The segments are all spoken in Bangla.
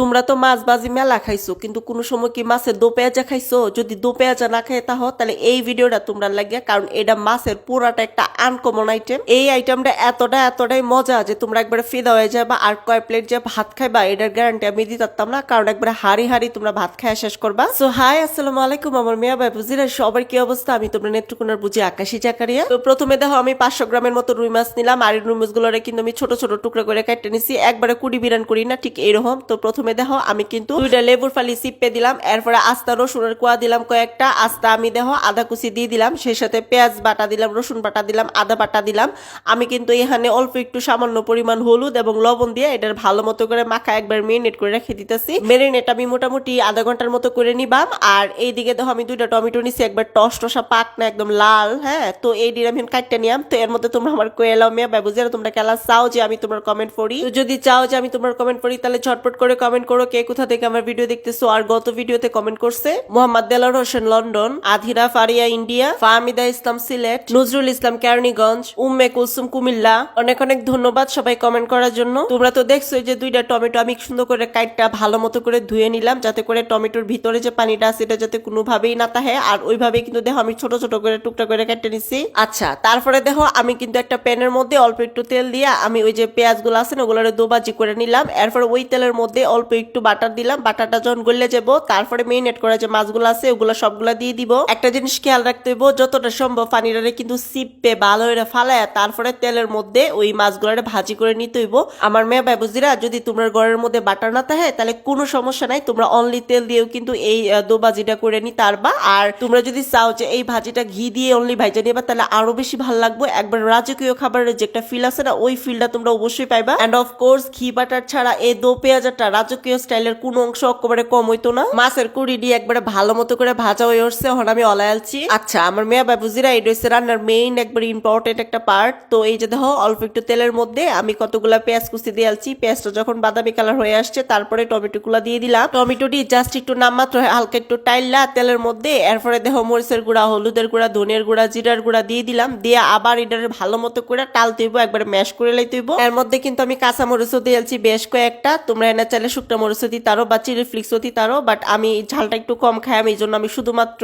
তোমরা তো মাছ বাজি মেলা খাইছো, কিন্তু কোনো সময় কি মাছের দো পেঁয়াজা খাইছো? যদি দো পেঁয়াজা না খাই তাহ তাহলে এই ভিডিওটা তোমরা লাগে কারণ এটা মাছের পুরাটা একটা আনকমন আইটেম এই আইটেমটা এতটা এতটাই মজা যে তোমরা একবারে ফিদা হয়ে যাবা আর কয় প্লেট যে ভাত খাইবা, এটার গ্যারান্টি আমি দিতাম না, কারণ একবারে হাড়ি হাড়ি তোমরা ভাত খাওয়া শেষ করবা। সো হাই আসসালামু আলাইকুম, আমার মেয়া ভাই বুঝিরা সবার কি অবস্থা? আমি তোমরা নেত্রকোনার বুঝি আকাশি চাকারিয়া তো প্রথমে দেখো, আমি পাঁচশো গ্রামের মতো রুই মাছ নিলাম, আর রুই মাছগুলোরে কিন্তু আমি ছোট ছোট টুকরা করে কেটে নিছি, একবারে কুড়ি বিরান করি না, ঠিক এরকম। তো প্রথমে দেখো, আমি কিন্তু দুইটা লেবুর ফালি চিপে দিলাম, এরপরে আস্তা রসুনের কোয়া দিলাম কয়েকটা, আস্তা আমি দেখো আদা কুচি দিয়ে দিলাম, সেই সাথে পেঁয়াজ বাটা দিলাম, রসুন বাটা দিলাম, আদা বাটা দিলাম। আমি কিন্তু এখানে অল্প একটু সামান্য পরিমাণ হলুদ এবং লবণ দিয়ে এটার ভালো মতো করে মাখা একবার মেরিনেট করে রেখে দিতেছি। মেরিনেট আমি মোটামুটি আধা ঘণ্টার মতো করে নিবাম, আর এইদিকে দেখো আমি দুইটা টমেটো নিছি, একবার টস টসা পাক না একদম লাল হ্যাঁ? তো এই ডির আমি কাটতে নিয়াম, তো এর মধ্যে তোমরা আমার কোয়েলাও মেয়ে ব্যবহার তোমরা কেলা চাও যে আমি তোমার কমেন্ট পড়ি। যদি চাও যে আমি তোমার কমেন্ট পড়ি, তাহলে ঝটপট করে কমেন্ট করো কে কোথা থেকে আমার ভিডিও দেখতেছো আর গত ভিডিওতে কমেন্ট করছে মোহাম্মদ দেলার হোসেন, লন্ডন, আধিরা, ফারিয়া, ইন্ডিয়া, ফাহমিদা ইসলাম, সিলেট, নজরুল ইসলাম, কেরানীগঞ্জ, উম্মে কুলসুম, কুমিল্লা। অনেক অনেক ধন্যবাদ সবাই কমেন্ট করার জন্য। তোমরা তো দেখছ যে দুইটা টমেটো আমি সুন্দর করে কাইটটা ভালো মতো করে ধুয়ে নিলাম যাতে করে টমেটোর ভিতরে যে পানিটা আছে এটা যাতে কোনোভাবেই না তাহে। আর ওইভাবেই কিন্তু দেখো আমি ছোট ছোট করে টুকটা করে কেটে নিছি। আচ্ছা তারপরে দেখো আমি কিন্তু একটা প্যানের মধ্যে অল্প একটু তেল দিয়ে আমি ওই যে পেঁয়াজগুলো আছে না ওগুলো দোবাজি করে নিলাম। এরপর ওই তেলের মধ্যে অল্প একটু বাটার দিলাম। বাটারটা যখন গলে যাব তারপরে মেরিনেট করা যে মাছগুলো আছে ওগুলো সবগুলা দিয়ে দিব। একটা জিনিস খেয়াল রাখতে হইব যতটা সম্ভব পানিটারে কিন্তু সিপে ভালো করে ফালায় তারপরে তেলের মধ্যে ওই মাছগুলোরে ভাজি করে নিতে হইব। আমার মেয়ে ব্যবজিরা যদি তোমরা ঘরের মধ্যে বাটার না থাকে তাহলে কোনো সমস্যা নাই। তোমরা অনলি তেল দিয়েও কিন্তু এই আহ, দোবাজিটা করে নিতে পারবা আর তোমরা যদি চাও যে এই ভাজিটা ঘি দিয়ে অনলি ভাইজা নিবা তাহলে আরও বেশি ভালো লাগবে। একবার রাজকীয় খাবারের যে একটা ফিল আছে না ওই ফিলটা তোমরা অবশ্যই পাইবা। এন্ড অফ কোর্স ঘি বাটার ছাড়া এই দো পেঁয়াজাটা রাজকীয় স্টাইলের কোনো অংশ একেবারে কম হইতো না। মাছের কুড়ি দিয়ে একবারে ভালো মতো করে ভাজা হয়ে উঠছে, এখন আমি অলায়ালছি আচ্ছা আমার মেয়া বাবুজিরা এটা হচ্ছে রান্নার মেইন একবার ইম্পর্টেন্ট একটা পার্ট তো এই যে দেখো, অল্প একটু তেলের মধ্যে আমি কতগুলা পেঁয়াজ কুচি দিয়ে আলছি। পেঁয়াজটা যখন বাদামি কালার হয়ে আসছে, তারপরে টমেটো গুলা দিয়ে দিলাম। টমেটোটি জাস্ট একটু নামমাত্র হালকা একটু টাইলা তেলের মধ্যে। এরপরে দেখো, মরিচের গুঁড়া, হলুদের গুঁড়া, ধনিয়ার গুঁড়া, জিরার গুঁড়া দিয়ে দিলাম। দিয়ে আবার এটার ভালো মতো করে টাল তুইব একবারে ম্যাশ করে লাই তুইব এর মধ্যে কিন্তু আমি কাঁচা মরিচও দিয়েছি বেশ কয়েকটা। তোমরা এনে চাইলে শুকনো মরিচও দিতারো বা চিলি ফ্লিক্সও দিতারো বাট আমি ঝালটা একটু কম খাই, আমি এই জন্য আমি শুধুমাত্র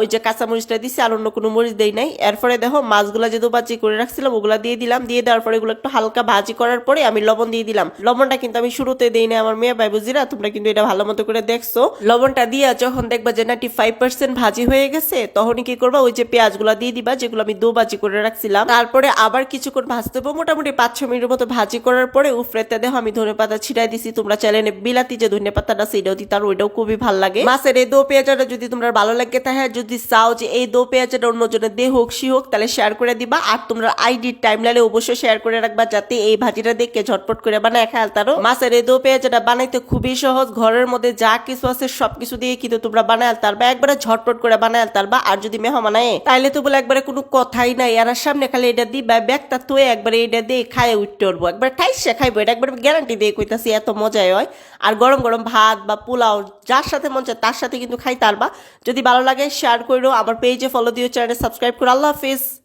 ওই যে কাঁচা মরিচটা দিছি আর অন্য কোনো মরিচ দেই নাই। এরপরে দেখো, মাছগুলা যে বাজি করে রাখছিলাম, ওগুলো দিয়ে দিলাম। দিয়ে দেওয়ার পরে এগুলো একটু হালকা ভাজি করার পরে আমি লবণ দিয়ে দিলাম। লবণটা কিন্তু আমি শুরুতে দিই না আমার মেয়ে বাইবুজিরা তোমরা কিন্তু এটা ভালো মতো করে দেখছ। লবণটা দিয়ে যখন দেখবা যে নাইনটি ফাইভ পার্সেন্ট ভাজি হয়ে গেছে, তখনই কি করবা, ওই যে পেঁয়াজগুলো দিয়ে দিবা, যেগুলো আমি দু ভাজি করে রাখছিলাম। তারপরে আবার কিছুক্ষণ ভাজতে হবে, মোটামুটি পাঁচ ছ মিনিটের মতো ভাজি করার পরে, উফরেতে দেখো আমি ধনে পাতা ছিটাই দিছি, তোমরা নে বিলাতি যে ধনে পাতাটা সেটাও দিতে আর ওইটাও খুবই ভালো লাগে। মাছের এই দো পেঁয়াজটা যদি তোমরা ভালো লাগে, তাহলে যদি চাও যে এই দো পেঁয়াজটা অন্যজনের দে হোক, সি হোক, তাহলে শেয়ার করে দিবা। আর তোমরা আইডির টাইম লাইনে অবশ্যই শেয়ার করে রাখবা, যাতে এই ভাজিটা দেখে ঝটপট করে বানায় খেয়াল তারও মাছের এই দো পেঁয়াজটা বানাইতে খুবই সহজ, ঘরের মধ্যে যা কিছু আছে, সবকিছু দিয়ে কিন্তু তোমরা বানায় তারবা একবারে ঝটপট করে বানায় তারবা আর যদি মেহমান আয়, তাইলে তো বলে একবারে কোনো কথাই নাই। আর সামনে খালি এটা দিবা, ব্যাগটা তো একবারে এটা দিয়ে খায় উঠতে উঠবো। একবার ঠাইসে খাইবো, এটা একবার গ্যারান্টি দিয়ে কইতাছি, এত মজাই হয়। আর গরম গরম ভাত বা পোলাও যার সাথে মন চায় তার সাথে কিন্তু খাই তারবা যদি ভালো লাগে শেয়ার করো আমার পেজে ফলো দিও চ্যানেল সাবস্ক্রাইব করো। আল্লাহ হাফিজ।